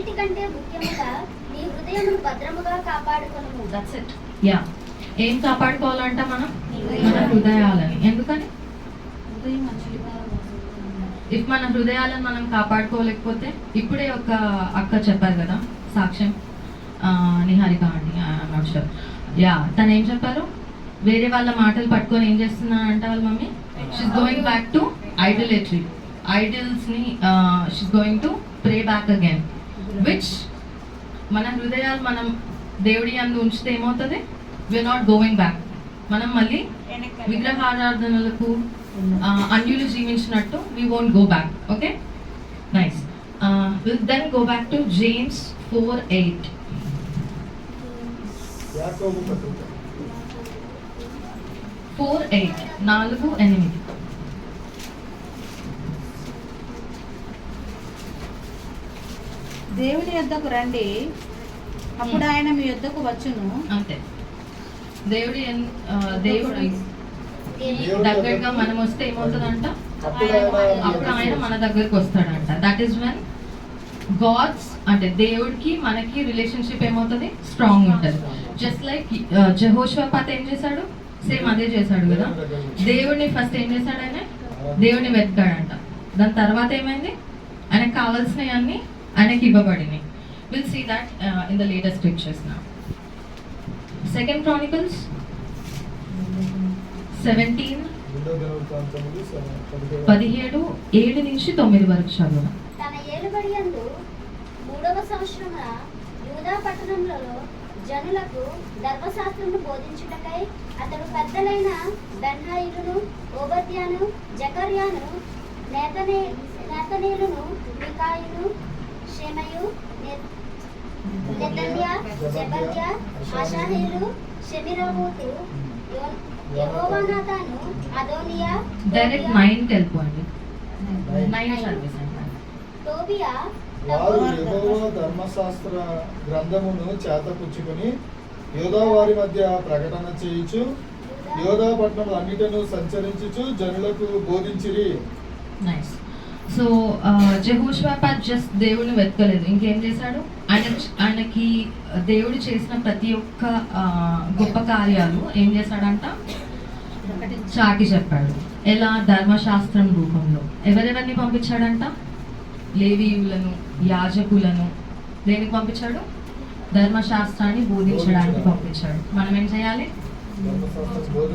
అన్నిటికంటే ముఖ్యముగా నీ హృదయమును భద్రముగా కాపాడుకొనుము. దట్స్ ఇట్ యా ఏం కాపాడుకోవాలంట మనం? మన హృదయాలని. ఎందుకని? ఇఫ్ మన హృదయాలను మనం కాపాడుకోలేకపోతే ఇప్పుడే ఒక అక్క చెప్పారు కదా సాక్ష్యం. నిహారిక అండి నాట్ షూర్ యా తను ఏం చెప్పారు? వేరే వాళ్ళ మాటలు పట్టుకొని ఏం చేస్తున్నా అంట వాళ్ళ mummy? She's going back to idolatry ఐడల్స్ని she's going to pray back again which మన హృదయాలు మనం దేవుడి అందు ఉంచితే ఏమవుతుంది? విఆర్ నాట్ గోయింగ్ బ్యాక్ మనం మళ్ళీ విగ్రహారాధనలకు అన్యులు జీవించినట్టు we won't go back okay nice we'll then go back to James four eight four eight నాలుగు ఎనిమిది. దేవుని యొద్దకు రండి. అప్పుడు ఆయన మీ యొద్దకు వచ్చును. అంతే. దేవుడి దేవుడి దగ్గరగా మనం వస్తే ఏమవుతుందంట అప్పుడు ఆయన అప్పుడు ఆయన మన దగ్గరకు వస్తాడంట. దట్ ఈస్ వెన్ గాడ్స్ అంటే దేవుడికి మనకి రిలేషన్షిప్ ఏమవుతుంది? స్ట్రాంగ్ ఉంటుంది. జస్ట్ లైక్ జహోష్వాపాత్ ఏం చేశాడు? సేమ్ అదే చేశాడు కదా. దేవుడిని ఫస్ట్ ఏం చేశాడు ఆయన? దేవుడిని వెతకాడంట. దాని తర్వాత ఏమైంది? ఆయనకు కావాల్సినవి అన్ని ఆయనకి ఇవ్వబడినాయి we'll see that in the latest scriptures నా సెకండ్ క్రానికల్స్ సెవెంటీన్ పదిహేడు ఏడు నుంచి తొమ్మిది వరకు చదువు తన ఏలుబడి అందు మూడవ సంవత్సరమున యూదా పట్టణంలో జనులకు ధర్మశాస్త్రము బోధించుటకై అతడు పెద్దలైన బెన్హాయిలును ఓబద్యాను జకర్యాను నేతనే నేతనీలును మికాయిలు షేమయు నెతన్య జబద్య ఆషాహేలు షెమిరాబోతు యహోవానాథాను అదోనియా డైరెక్ట్ టోబియా- నైన్కి వెళ్ళిపోండి నైన్. నైన్ సర్వీస్ అండి టోబియా వారు యెహోవా ధర్మశాస్త్ర గ్రంథమును చేతపుచ్చుకొని యోధా వారి మధ్య ప్రకటన చేయుచు యోధా పట్టణములు అన్నిటను సంచరించుచు జనులకు బోధించిరి. నైస్ సో జహోష్వాపాత్ జస్ట్ దేవుడిని వెతకలేదు. ఇంకేం చేశాడు? ఆయన ఆయనకి దేవుడు చేసిన ప్రతి ఒక్క ఆ, గొప్ప కార్యాలు ఏం చేశాడంట? చాటి చెప్పాడు. ఎలా? ధర్మశాస్త్రం రూపంలో. ఎవరెవరిని పంపించాడంట? లేవీయులను యాజకులను. దేనికి పంపించాడు? ధర్మశాస్త్రాన్ని బోధించడానికి పంపించాడు. మనం ఏం చేయాలి?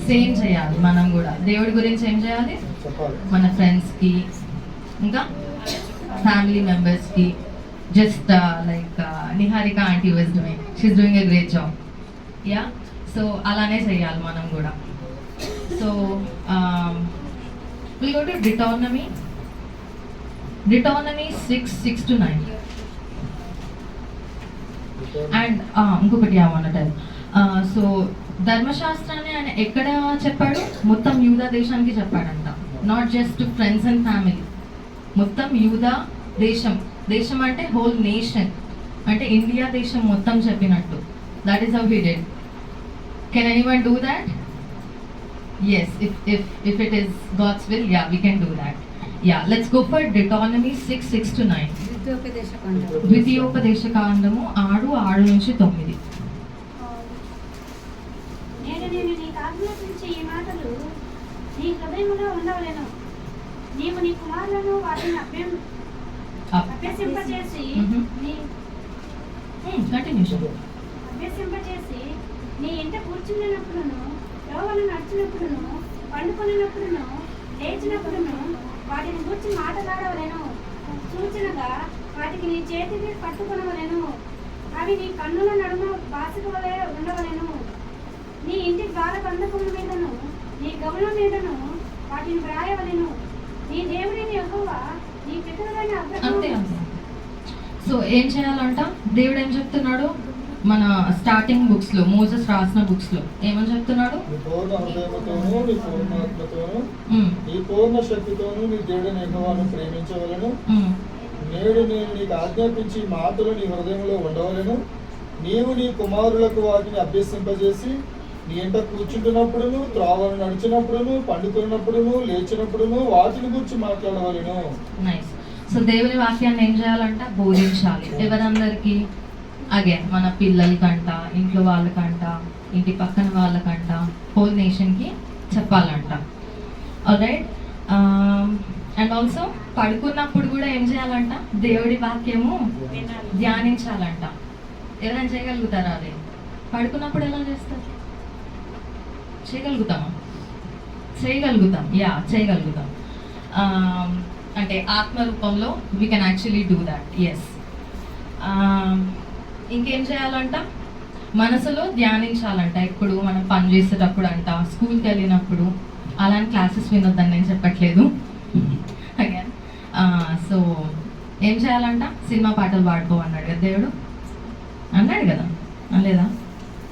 సేమ్ చేయాలి. మనం కూడా. దేవుడి గురించి ఏం చేయాలి? మన ఫ్రెండ్స్కి ఇంకా ఫ్యామిలీ మెంబర్స్కి just like Niharika aunty was doing she's doing a great job yeah so అలానే చేయాలి మనం కూడా. So we'll go to Deuteronomy Deuteronomy six six two nine and ఇంకొకటి అన్నట్టు సో uh, ధర్మశాస్త్రాన్ని ఆయన ఎక్కడ చెప్పాడు? మొత్తం యూదా దేశానికి చెప్పాడంట. Not just friends and family మొత్తం యూదా దేశం. దేశం అంటే హోల్ నేషన్ అంటే ఇండియా దేశం మొత్తం చెప్పినట్టు. That is how he did can anyone do that yes if if if it is God's will yeah we can do that yeah let's go for Deuteronomy six six two nine ద్వితీయోపదేశ కాండము ఆరు ఆరు నుంచి తొమ్మిది నేను నేను నీకు ఆజ్ఞాపించే ఈ మాటలు నీ హృదయములో ఉండవలేను నీవు నీ కుమారులను వాటిని అభ్యం అభ్యసింపచేసి Mhm. నీ కంటిన్యూషన్ అభ్యసింపచేసి నీ ఇంట కూర్చున్నప్పుడును యోవను నడిచినప్పుడును పండుకొనినప్పుడును లేచినప్పుడును వాటిని గూర్చి మాట్లాడవలేను. సూచనగా వాటికి నీ చేతికి పట్టుకొనవలెను. అవి నీ కన్నుల నడుమ బాసిక వలె ఉండవలెను. నీ ఇంటి ద్వార బంధకముల మీదను నీ గౌల మీదను వాటిని వ్రాయవలెను. అంతే అంతే. సో ఏం చేయాలంట? దేవుడు ఏం చెప్తున్నాడు? మన స్టార్టింగ్ బుక్స్లో మోసెస్ రాసిన బుక్స్లో. ఏమని చెప్తున్నాడు? నీ పూర్ణ శక్తితోను నీ దేవుడిని యెహోవాను ప్రేమించవలను. నేడు నేను నీకు ఆజ్ఞాపించి మాటలు నీ హృదయంలో ఉండవలను. నీవు నీ కుమారులకు వాటిని అభ్యసింపజేసి నీ ఇంట కూర్చుంటున్నప్పుడును త్రోవను నడిచినప్పుడును పండుకున్నప్పుడును లేచినప్పుడును వాటిని గురించి మాట్లాడవలను. నైస్ సో దేవుని వాక్యాన్ని ఏం చేయాలంట? బోధించాలి. ఎవరందరికీ? అగైన్ మన పిల్లలకంట ఇంట్లో వాళ్ళకంట ఇంటి పక్కన వాళ్ళకంట హోల్ నేషన్కి చెప్పాలంట. రైట్ అండ్ ఆల్సో పడుకున్నప్పుడు కూడా ఏం చేయాలంట? దేవుడి వాక్యము ధ్యానించాలంట. ఎవరైనా చేయగలుగుతారా అది? పడుకున్నప్పుడు ఎలా చేస్తారు? చేయగలుగుతామా? చేయగలుగుతాం. యా చేయగలుగుతాం. Um, అంటే ఆత్మ రూపంలో we can actually do that yes ఇంకేం చేయాలంట? మనసులో ధ్యానించాలంట ఎప్పుడు? మనం పని చేసేటప్పుడు అంట స్కూల్కి వెళ్ళినప్పుడు? అలాంటి క్లాసెస్ వినొద్దని నేను చెప్పట్లేదు. అగైన్ సో uh, ఏం చేయాలంట? సినిమా పాటలు పాడుకో అన్నాడు కదా దేవుడు. అన్నాడు కదా. అనలేదా?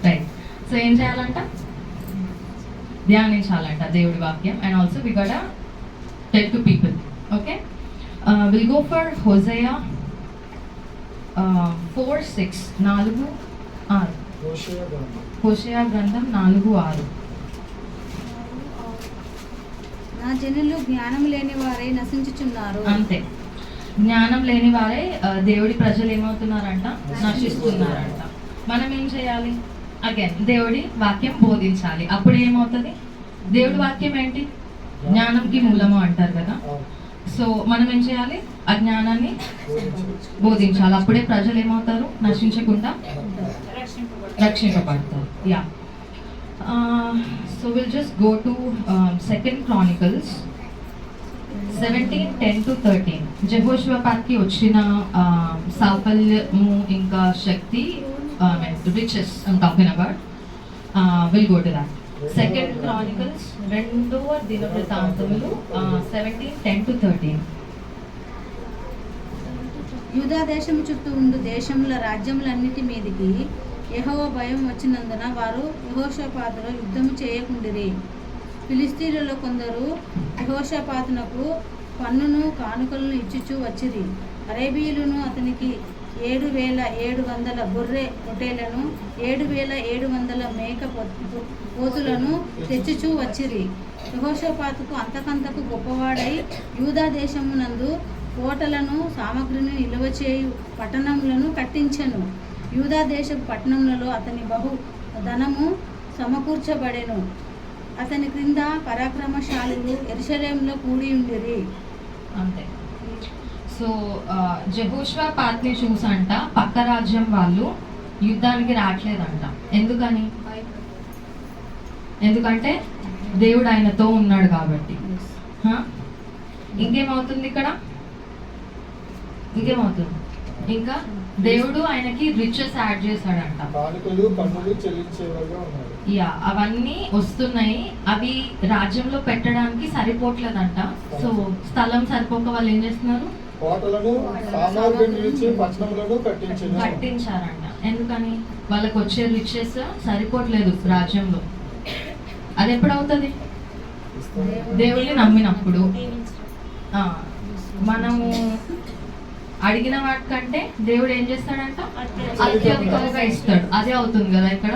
రైట్ సో ఏం చేయాలంట? ధ్యానించాలంట దేవుడి వాక్యం. And also we gotta tell to people okay we'll go for Hosea four six నాలుగు ఆరు. హోషేయ గ్రంథం హోషయా గ్రంథం నాలుగు ఆరు. నా జనులు జ్ఞానం లేని వారై నశించుచున్నారు. అంతే. జ్ఞానం లేని వారే ఆ, దేవుడి ప్రజలు ఏమవుతున్నారంట? నశిస్తున్నారంట. మనం ఏం చేయాలి? అగైన్ దేవుడి వాక్యం బోధించాలి. అప్పుడు ఏమవుతుంది? దేవుడి వాక్యం ఏంటి? జ్ఞానంకి మూలము అంటారు కదా. సో మనం ఏం చేయాలి? ఆ జ్ఞానాన్ని బోధించాలి. అప్పుడే ప్రజలు ఏమవుతారు? నశించకుండా రక్షింపబడతారు. Yeah so we'll just go to second chronicles seventeen ten to thirteen జహోషివపాత్కి వచ్చిన um, సాఫల్యము ఇంకా శక్తి Um, I mean, the riches I'm talking about, uh, we'll go to that. Second Chronicles రెండవ దినవృత్తాంతములు సెవెంటీన్ టెన్ టు థర్టీన్ యూదా దేశము చుట్టూ ఉండు దేశముల రాజ్యములన్నిటి మీదికి యహో భయం వచ్చినందున వారు యహోషపాతులో యుద్ధము చేయకుండిరి. ఫిలిస్తీన్లలో కొందరు యహోషపాతునకు పన్నును కానుకలను ఇచ్చుచూ వచ్చిరి. అరేబియులను అతనికి ఏడు వేల ఏడు వందల గొర్రె పొటేలను ఏడు వేల ఏడు వందల మేక పోతులను తెచ్చుచూ వచ్చిరి. యహోషపాతుకు అంతకంతకు గొప్పవాడై యూదా దేశమునందు కోటలను సామగ్రిని నిల్వ చేయు పట్టణములను కట్టించెను. యూదా దేశపు పట్టణములలో అతని బహు ధనము సమకూర్చబడెను. అతని క్రింద పరాక్రమశాలులు ఎరుసలేంలో కూడి ఉండిరి. అంతే. సో జహోష్వా పాత్ని చూసంట పక్క రాజ్యం వాళ్ళు యుద్ధానికి రావట్లేదంట ఎందుకని? ఎందుకంటే దేవుడు ఆయనతో ఉన్నాడు కాబట్టి. హ? ఇంకేమవుతుంది ఇక్కడ? ఇంకేమవుతుంది? ఇంకా దేవుడు ఆయనకి రిచెస్ యాడ్ చేశాడంట. యా అవన్నీ వస్తున్నాయి. అవి రాజ్యంలో పెట్టడానికి సరిపోవట్లేదంట సో స్థలం సరిపోక వాళ్ళు ఏం చేస్తున్నారు? కోటలను సామాగ్రి పట్టణములను కట్టించారు కట్టించారంట. ఎందుకని? వాళ్ళకి వచ్చే రిచెస్ సరిపోవట్లేదు రాజ్యంలో. అది ఎప్పుడు అవుతుంది దేవుడిని నమ్మినప్పుడు మనము అడిగిన వాటికంటే దేవుడు ఏం చేస్తాడంట? అత్యధికంగా ఇస్తాడు. అదే అవుతుంది కదా ఇక్కడ?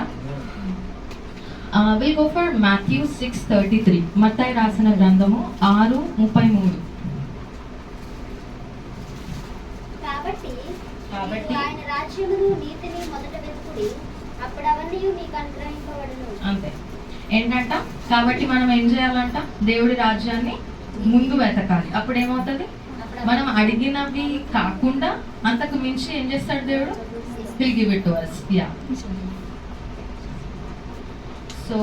We'll go for Matthew six thirty three మత్తాయి రాసిన గ్రంథము ఆరు ముప్పై మూడు. కాబట్టి కాబట్టి మీరు ఆయన రాజ్యమును నీతిని మొదట వెతుకుడి అప్పుడు అవన్నీ మీకు అనుగ్రహింపబడును. అంతే. ఏంటంట? కాబట్టి మనం ఏం చేయాలంట? దేవుడి రాజ్యాన్ని ముందు వెతకాలి. అప్పుడు ఏమవుతుంది మనం అడిగినవి కాకుండా అంతకు మించి ఏం చేస్తాడు దేవుడు? We'll give it to us yeah so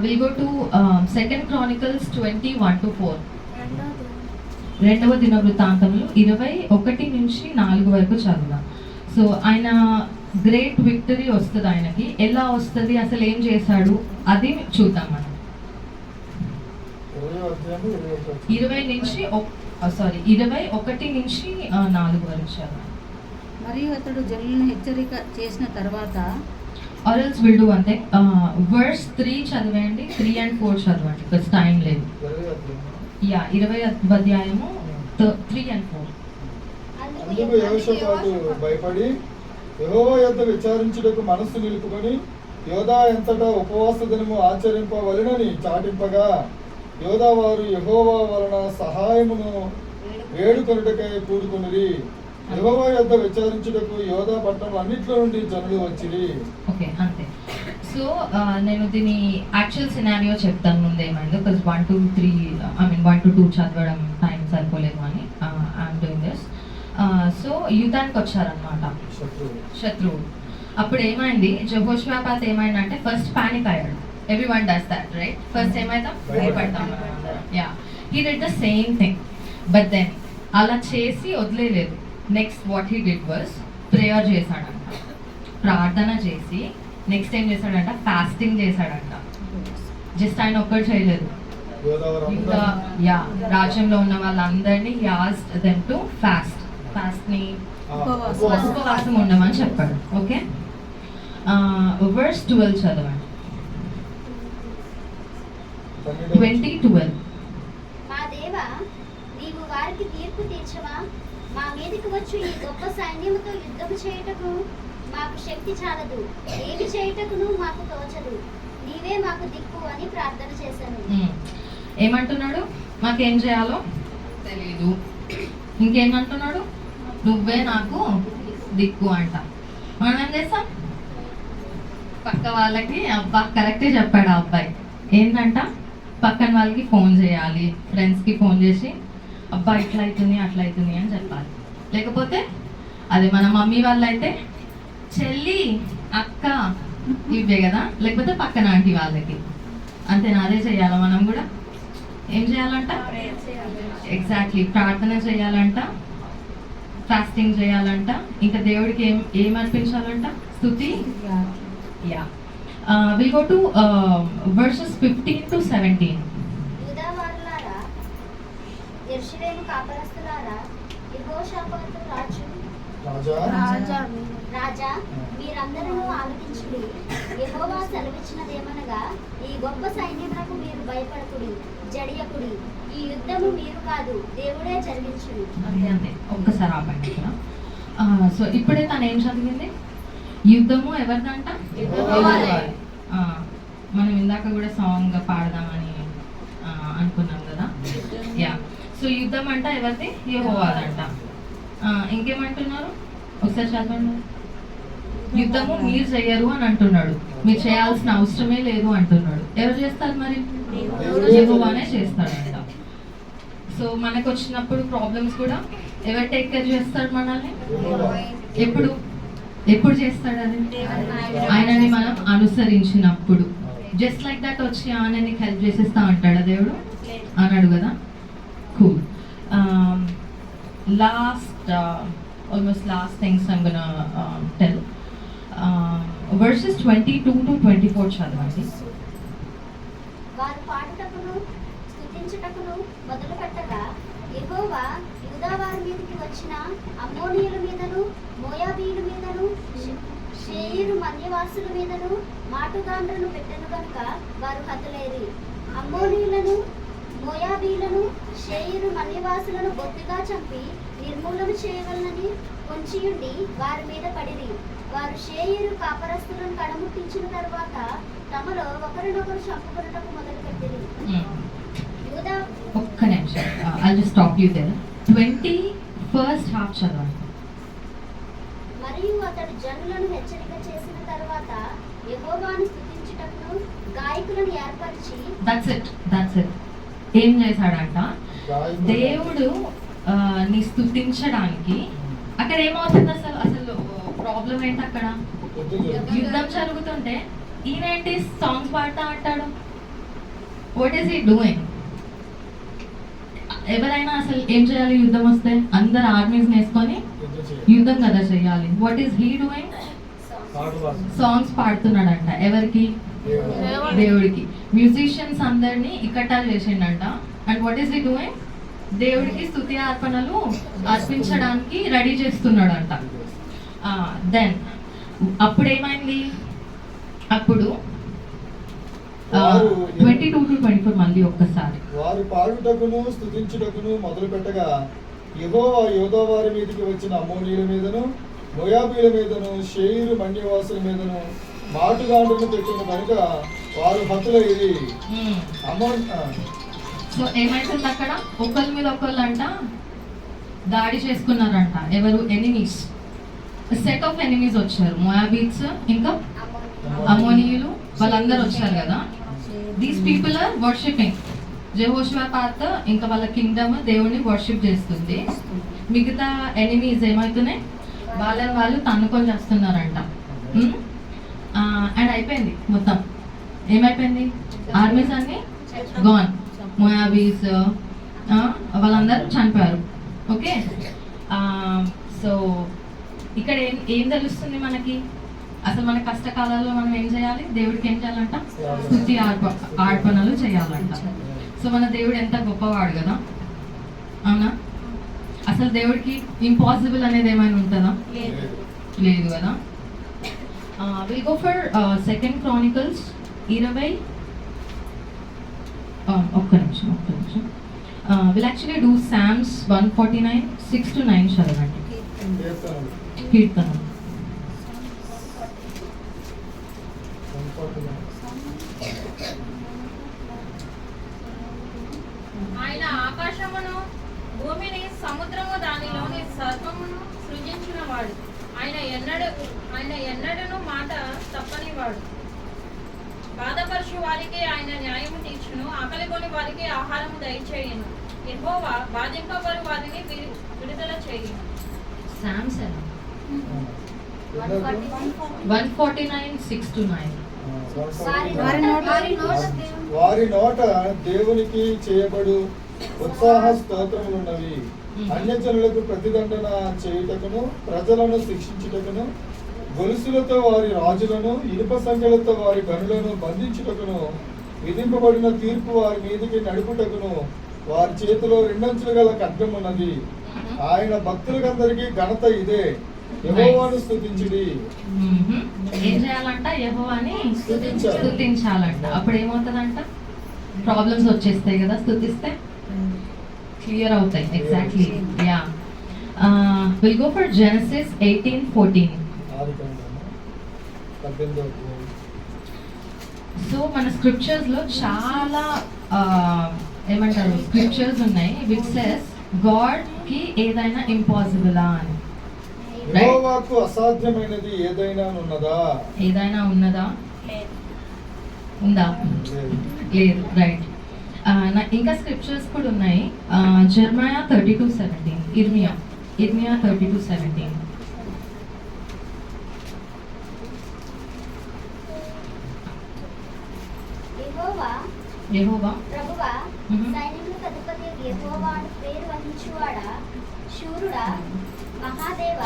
we'll go to second chronicles twenty one two four రెండవ దిన వృత్తాంతములు ఇరవై ఒకటి నుంచి నాలుగు వరకు చదువుదాం. సో ఆయన గ్రేట్ విక్టరీ వస్తుంది ఆయనకి. ఎలా వస్తుంది? అసలు ఏం చేశాడు? అది చూద్దాం మనం. ఇరవై నుంచి సారీ ఇరవై ఒకటి నుంచి ఆ, నాలుగు వరకు చదవాలి మరియు అతడు జనులను హెచ్చరిక చేసిన తర్వాత ఆర్ఎల్స్ విల్ డూ అంతే వర్స్ త్రీ చదివేయండి. త్రీ అండ్ ఫోర్ చదవండి. బికాస్ టైం లేదు. ఇరవై యా ఇరవై అధ్యాయము త్రీ అండ్ ఫోర్ అందుకు యహోషపాతు భయపడి యెహోవా యొద్ద విచారించుటకు మనస్సు నిలుపుకొని యోధా ఎంతటా ఉపవాస దినము ఆచరింపవలనని చాటింపగా యోధా వారు యెహోవా వలన సహాయమును వేడుకొనుటకై కూడుకునిరి. యెహోవా యొద్ద విచారించుటకు యోధా పట్టణం అన్నిట్లో నుండి జనులు వచ్చిరి. ఓకే అంతే. సో నేను దీని యాక్చువల్ సినారియో చెప్తాను ముందు ఏమైందో because one two three I mean one to two చదవడం టైం సరిపోలేదు అని ఐఎమ్ డూయింగ్ దిస్ సో యుద్ధానికి వచ్చారనమాట శత్రువు. శత్రువు. అప్పుడు ఏమైంది జహోష్వాపాత్ ఏమైందంటే ఫస్ట్ పానిక్ అయ్యాడు. Everyone does that right first ఏమైతాం? భయపడతాం. Yeah he did the same thing but then అలా చేసి వదిలేదు next what he did was prayer చేశాడంట. ప్రార్థన చేసి నెక్స్ట్ ఏం చేశాడంట? ఫాస్టింగ్ చేశాడంట. జస్ట్ ఆయన ఒక్కడు చేయలేదు. ఇంకా యా రాజ్యంలో ఉన్న వాళ్ళందరినీ యాస్ట్ దెమ్ టు ఫాస్ట్ ఫాస్ట్ని ఉపవాసం. ఉండమని చెప్పాడు. ఓకే వర్స్ ట్వెల్వ్ చదవండి. ట్వంటీ ట్వెల్వ్ మా దేవా నీవు వారికి తీర్పు తీర్చవా? మా మీదకి వచ్చు ఈ గొప్ప సైన్యముతో యుద్ధము చేయుటకు మాకు శక్తి చాలదు. ఏమి చేయుటకును మాకు తోచదు. నీవే మాకు దిక్కు అని ప్రార్థన చేశాను. ఏమంటున్నాడు? మాకేం చేయాలో తెలియదు ఇంకేమంటున్నాడు? నువ్వే నాకు దిక్కు అంట. మనం ఏం చేస్తాం? పక్క వాళ్ళకి అబ్బా కరెక్టే చెప్పాడు ఆ అబ్బాయి. ఏంటంట? పక్కన వాళ్ళకి ఫోన్ చేయాలి. ఫ్రెండ్స్కి ఫోన్ చేసి అబ్బా ఇట్లా అవుతుంది అట్లా అవుతుంది అని చెప్పాలి. లేకపోతే అదే మన మమ్మీ వాళ్ళు అయితే చెల్లి అక్క ఇవే కదా? లేకపోతే పక్కన ఆంటీ వాళ్ళకి. అంతేనా అదే చేయాలా మనం కూడా? ఏం చేయాలంట? ఎగ్జాక్ట్లీ ప్రార్థన చేయాలంట ఫాస్టింగ్ చేయాలంట ఇంకా దేవుడికి ఏం ఏం అర్పించాలంట? స్థుతి yeah we'll go to verses fifteen to seventeen ఎర్షిలేము కాపరస్తులారా? యెహోషాపాతు రాజు. రాజా? రాజా. మీరందరూ ఆలోచించుడి యెహోవా సెలవిచ్చినదేమనగా ఈ గొప్ప సైన్యమునకు మీరు భయపడకుడి జడియకుడి. ఈ యుద్ధము మీరు కాదు దేవుడే జరిగించుడి. అంతే అంతే ఒక్కసారి ఆపండి సో ఇప్పుడే తను ఏం చదివింది? యుద్ధము ఎవరిదంట? మనం ఇందాక కూడా సాంగ్ పాడదామని అనుకున్నాం సో యుద్ధం అంట ఎవరిది? యెహోవాదంట. ఇంకేమంటున్నారు? ఒకసారి చదవండి. యుద్ధము మీరు చెయ్యరు అని అంటున్నాడు. మీరు చేయాల్సిన అవసరమే లేదు అంటున్నాడు. ఎవరు చేస్తారు మరి? యెహోవానే చేస్తాడంట. సో మనకు వచ్చినప్పుడు ప్రాబ్లమ్స్ కూడా ఎవరు టేక్ కేర్ చేస్తాడు మనల్ని? ఎప్పుడు? ఎప్పుడు చేస్తాడు అది? ఆయనని మనం అనుసరించినప్పుడు. జస్ట్ లైక్ దట్ వచ్చి ఆయన నీకు హెల్ప్ చేసేస్తా అంటాడా దేవుడు? అన్నాడు కదా? Cool last almost last things I'm gonna tell verses twenty two to twenty four చదవండి. వారు పాడుటకును స్తుతించుటకును మొదలు పెట్టగా యెహోవా యూదావారి మీదకి వచ్చిన అమ్మోనీయుల మీదను మోయాబీయుల మీదను షే- షేయిరు మన్యవాసుల మీదను మాటుగాండ్రను పెట్టెను గనుక వారు హతులేరి. అమ్మోనీయులను మోయాబీలను షేయిరు మన్యవాసులను బొత్తిగా చంపి నిర్మూలన చేయవలనని పొంచియుండి వారి మీద పడిరి. వారు షేయిరు కాపరస్తులను కడముట్టించిన తర్వాత తమలో ఒకరినొకరు చంపుకున్నటకు మొదలుపెట్టిరి యూదా ఒక్క నిమిషం. I just stop you there twenty first half చదవండి మరియు అతడు జనులను హెచ్చరిక చేసిన తర్వాత యెహోవాను స్తుతించుటకును గాయకులను ఏర్పరిచి దట్స్ ఇట్ దట్స్ ఇట్ ఏం చేశాడంట? దేవుడు నీ స్తుతించడానికి అక్కడ ఏమవుతుంది అసలు? అసలు ప్రాబ్లం ఏంటి అక్కడ? యుద్ధం జరుగుతుంటే ఈయనేంటి? సాంగ్స్ పాడతా అంటాడు వాట్ ఈస్ ఈ డూయింగ్ ఎవరైనా అసలు ఏం చేయాలి? యుద్ధం వస్తే అందరు ఆర్మీస్ వేసుకొని యుద్ధం కదా చేయాలి. What is he doing songs పాడుతున్నాడంట. ఎవరికి? దేవుడికి. మ్యూజిషియన్స్ అందరినీ ఇక్కట్టా చేసిండంట. And what is the doing దేవుడికి స్తుతి అర్పణలు అర్పించడానికి రెడీ చేస్తున్నాడంట. దెన్ అప్పుడు ఏమైంది అప్పుడు twenty two to twenty four మళ్ళీ ఒక్కసారి. వారు పాడుటకును స్తుతించుటకును మొదలు పెట్టగా యెహోవా యోధా వారి మీదకి వచ్చిన అమ్మోనీయుల మీదను మోయాబీల మీదను షేయిరు మన్యవాసుల మీదను మాటుగాండ్రులు పెట్టిన కనుక వారు హతులయ్యి ఉమ్. అమౌంట్ సో ఏమైతుంది అక్కడ? ఒకరి మీద ఒకళ్ళు అంట దాడి చేసుకున్నారంట. ఎవరు? ఎనిమీస్. సెట్ ఆఫ్ ఎనిమీస్ వచ్చారు. మొయాబీట్స్ ఇంకా? అమోనియులు వాళ్ళందరూ వచ్చారు కదా? These people are worshipping Jehoshaphat ఇంకా వాళ్ళ కింగ్డమ్ దేవుడిని వర్షిప్ చేస్తుంది. మిగతా ఎనిమీస్ ఏమవుతున్నాయి వాళ్ళని వాళ్ళు తన్నుకొని చేస్తున్నారంట. అండ్ అయిపోయింది మొత్తం. ఏమైపోయింది? ఆర్మీస్ అన్ని గాన్ మొయాబీస్ వాళ్ళందరూ చనిపోయారు. ఓకే? సో ఇక్కడ ఏం ఏం తెలుస్తుంది మనకి? అసలు మన కష్టకాలాల్లో మనం ఏం చేయాలి? దేవుడికి ఏం చేయాలంట? స్థుతి ఆర్ప ఆర్పణలు చేయాలంట. సో మన దేవుడు ఎంత గొప్పవాడు కదా? అవునా? అసలు దేవుడికి ఇంపాసిబుల్ అనేది ఏమైనా ఉంటుందా? లేదు కదా? We'll go for second chronicles ఇరవై ఒక్క నిమిషం ఒక్క నిమిషం. We'll actually do Psalms one forty nine six to nine చదవండి. కీర్తన ఆయన ఆకాశమును భూమిని సముద్రము దానిలోని సర్వమును సృజించిన వాడు ఆయన ఎన్నడూ ఆయన ఎన్నడను మాట తప్పనివాడు. బాధపరచు వారికి ఆయన న్యాయము తీర్చును ఆకలిగొని వారికి ఆహారము దయచేయను. యెహోవా బాధింపబడు వారిని విడు- విడుదల చేయును. One forty nine six to nine. వారి వారి నోట నోట- వారి నోట దేవుని వారి నోట దేవునికి చేయబడు ఉత్సాహ స్తోత్రములున్నవి అన్యజనులకు ప్రతిదండన చేయుటకును ప్రజలను శిక్షించుటకును గొలుసులతో వారి రాజులను ఇనుప సంఖ్యలతో వారి గనులను బంధించుటకును విధింపబడిన తీర్పు వారి మీదికి నడుపుటకును వారి చేతిలో రెండంచులు గల ఖడ్గం ఉన్నది. ఆయన భక్తులకందరికీ ఘనత ఇదే. యెహోవాను స్తుతించుడి. మ్మ్హ. ఏం చేయాలంట? యెహోవాని. స్తుతించాలంట. అప్పుడు ఏమవుతుందంట ప్రాబ్లమ్స్ వచ్చేస్తాయి కదా స్తుతిస్తే? క్లియర్ అవుతాయి. Exactly yeah we'll go for Genesis eighteen fourteen. So మన స్క్రిప్చర్స్లో చాలా ఏమంటారు స్క్రిప్చర్స్ ఉన్నాయి. విచ్ సెస్ గాడ్కి ఏదైనా ఇంపాసిబులా అని. యెహోవాకు అసాధ్యమైనది ఏదైనా ఉన్నదా? ఏదైనా ఉన్నదా? ఉందా. లేదు. రైట్ ఇంకా స్క్రిప్చర్స్ కూడా ఉన్నాయి. జర్మయా థర్టీ టూ సెవెంటీన్ ఇర్మియా ఇర్మియా థర్టీ టూ సెవెంటీన్ యెహోవా యెహోవా? ప్రభువా మ్మ్. సైనికులకు అధిపతి యెహోవా అని పేరు వహించువాడా? శూరుడా మహాదేవ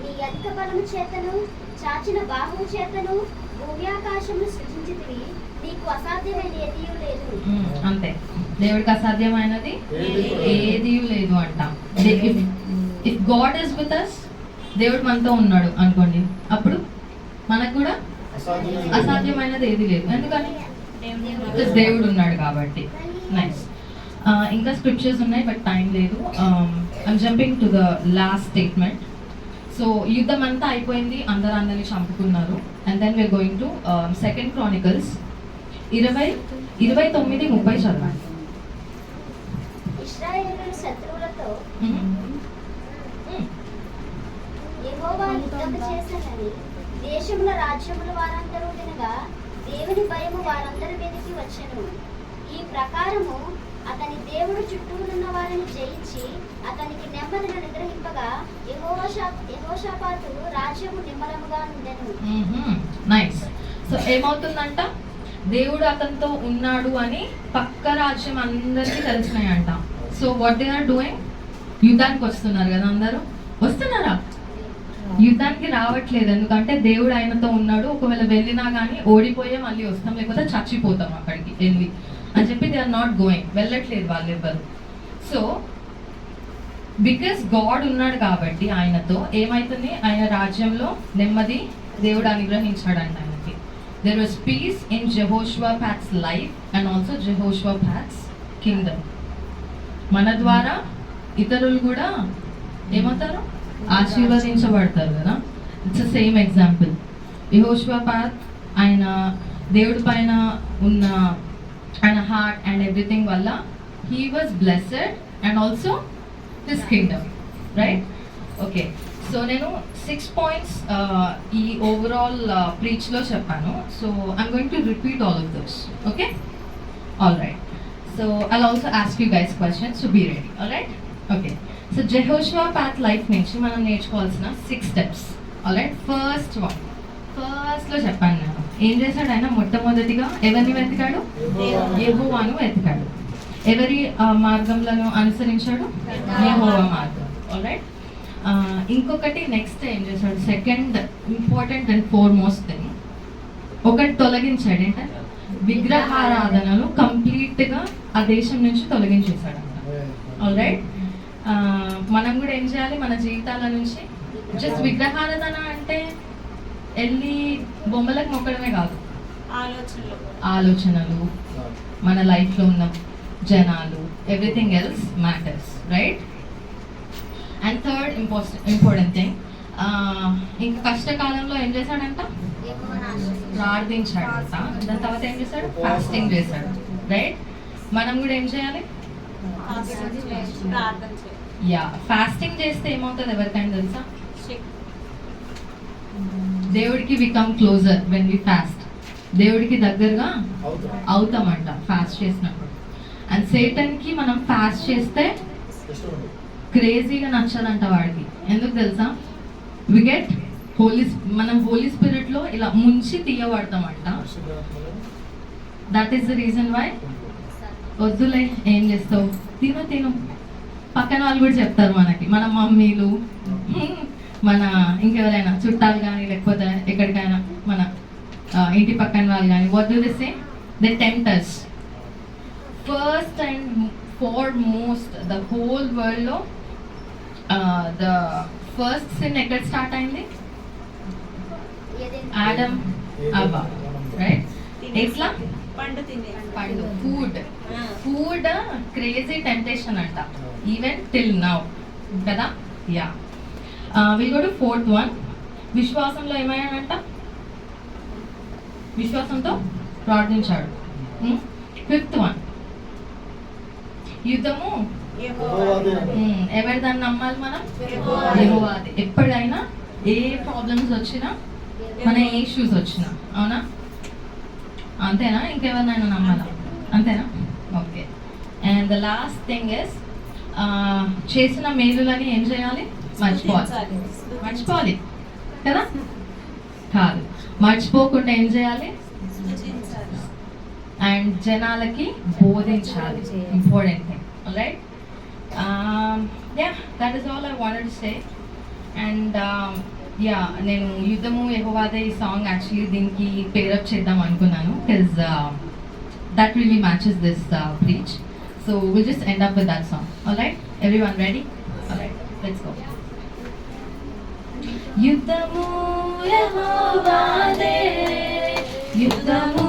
నీ అధిక బలము చేతను? చాచిన బాహువు చేతను? భూమి సృజించితివి. నీకు అసాధ్యమైన ఏదీ లేదు. అంతే. దేవుడికి అసాధ్యమైనది ఏది లేదు. అంట. If God is with us దేవుడు మనతో ఉన్నాడు అనుకోండి. అప్పుడు మనకు కూడా అసాధ్యమైనది ఏది లేదు. ఎందుకని? దేవుడు ఉన్నాడు కాబట్టి. నైస్ ఇంకా స్క్రిప్చర్స్ ఉన్నాయి బట్ టైం లేదు. I'm jumping to the last statement so యుద్ధం అంతా అయిపోయింది అందరు అందరిని చంపుకున్నారు. And then we're going to second chronicles ఇరవై ఇరవై తొమ్మిది ముప్పై చదవండి ఇస్రాయేలు శత్రువులతో Mhm. Mm. యుద్ధం చేశానని దేశముల రాజ్యముల వారందరూ వినగా దేవుని భయము వారందరి మీదకి వచ్చెను. ఈ ప్రకారము అతని దేవుడు చుట్టూనున్న వారిని జయించి అతనికి నెమ్మదిని అనుగ్రహింపగా యహోషాపాతు రాజ్యము నిమ్మలముగా ఉండెను నైస్ సో ఏమవుతుందంట? దేవుడు అతనితో ఉన్నాడు అని పక్క రాజ్యం అందరికీ తెలిసినాయంట. So what they are doing యుద్ధానికి వస్తున్నారు కదా అందరూ? వస్తున్నారా? యుద్ధానికి రావట్లేదు. ఎందుకంటే దేవుడు ఆయనతో ఉన్నాడు. ఒకవేళ వెళ్ళినా కానీ ఓడిపోయే మళ్ళీ వస్తాం. లేకపోతే చచ్చిపోతాం అక్కడికి వెళ్ళి. అని చెప్పి దే ఆర్ నాట్ గోయింగ్ వెళ్ళట్లేదు వాళ్ళు ఎవ్వరు సో బికాస్ గాడ్ ఉన్నాడు కాబట్టి ఆయనతో ఏమైతుంది? ఆయన రాజ్యంలో నెమ్మది దేవుడు అనుగ్రహించాడంట ఆయనకి. There was peace in Jehoshaphat's life and also Jehoshaphat's kingdom మన ద్వారా ఇతరులు కూడా ఏమవుతారు? ఆశీర్వదించబడతారు కదా? ఇట్స్ సేమ్ ఎగ్జాంపుల్ యహోష్వా ఆయన దేవుడి పైన ఉన్న ఆయన హార్ట్ అండ్ ఎవ్రీథింగ్ వల్ల he was blessed and also this kingdom right okay so నేను సిక్స్ పాయింట్స్ ఈ ఓవరాల్ ప్రీచ్లో చెప్పాను. So I'm going to repeat all of those okay all right so I also ask you guys questions to be ready all right okay so Jehoshaphat life నుంచి మనం నేర్చుకోవాల్సిన six steps all right first one ఫస్ట్లో చెప్పాను నేను. ఏం చేశాడు ఆయన? మొట్టమొదటిగా ఎవరిని వెతికాడు? యెహోవాను. వెతికాడు. ఎవరి ఆ, మార్గంలను అనుసరించాడు? యెహోవా మార్గం. రైట్ ఇంకొకటి నెక్స్ట్ ఏం చేశాడు? Second important and foremost thing ఒకటి తొలగించాడు ఏంటంటే విగ్రహారాధనను కంప్లీట్గా ఆ దేశం నుంచి తొలగించేశాడు. ఆల్ రైట్ మనం కూడా ఏం చేయాలి? మన జీవితాల నుంచి జస్ట్ విగ్రహారాధన అంటే వెళ్ళి బొమ్మలకు మొక్కడమే కాదు. ఆలోచనలు. ఆలోచనలు మన లైఫ్లో ఉన్న జనాలు everything else matters right and third import important thing ఇంకా కష్టకాలంలో ఏం చేశాడంట. ప్రార్థించాడంట. దాని తర్వాత ఏం చేశాడు? ఫాస్టింగ్ చేశాడు రైట్ మనం కూడా ఏం చేయాలి? ప్రార్థన చేయాలి. యా ఫాస్టింగ్ చేస్తే ఏమవుతుంది ఎవరికైనా తెలుసా? దేవుడికి become closer when we fast దేవుడికి దగ్గరగా అవుతాం. అవుతామంట ఫాస్ట్ చేసినప్పుడు. అండ్ సేటన్కి మనం ఫాస్ట్ చేస్తే క్రేజీగా నచ్చదంట వాడికి. ఎందుకు తెలుసా? వి గెట్ హోలీ మనం హోలీ స్పిరిట్లో ఇలా ముంచి తీయబడతామంట. That is the reason why వద్దులే ఏం చేస్తావు? తిను తిను. పక్కన వాళ్ళు కూడా చెప్తారు మనకి. మన మమ్మీలు మన ఇంకెవరైనా చుట్టాలు కానీ లేకపోతే ఎక్కడికైనా మన ఇంటి పక్కన వాళ్ళు కానీ వద్దు these they tempters first and foremost the whole వరల్డ్లో ద ఫస్ట్ సిన్ ఎక్కడ స్టార్ట్ అయింది? ఆడమ్ అవ్వ రైట్ ఎట్లా? పండు తినే పండు ఫుడ్ ఫుడ్ క్రేజీ టెంటేషన్ అంట. ఈవెన్ టిల్ నౌ కదా? Yeah will go to fourth one విశ్వాసంలో ఏమయ్యాడంట? విశ్వాసంతో ప్రార్థించాడు. ఫిఫ్త్ వన్ యుద్ధము. మ్మ్. ఎవరి దాన్ని నమ్మాలి మనం. యెహోవాదే. ఎప్పుడైనా ఏ ప్రాబ్లమ్స్ వచ్చినా మన ఏ ఇష్యూస్ వచ్చినా. అవునా? అంతేనా? ఇంకెవరినైనా నమ్మాలా? అంతేనా? Okay and the last thing is చేసిన మేలులని ఏం చేయాలి? మర్చిపోవాలి. మర్చిపోవాలి. కదా? కాదు. మర్చిపోకుండా ఏం చేయాలి? అండ్ జనాలకి బోధించాలి. Important thing. Right yeah that is all I wanted say and yeah నేను యుద్ధము యహోవాదే ఈ సాంగ్ యాక్చువల్లీ దీనికి పేరప్ చేద్దాం అనుకున్నాను. Because that really matches this preach so will just end up with that song all right everyone ready all right let's go యుద్ధము యెహోవాదే యుద్ధము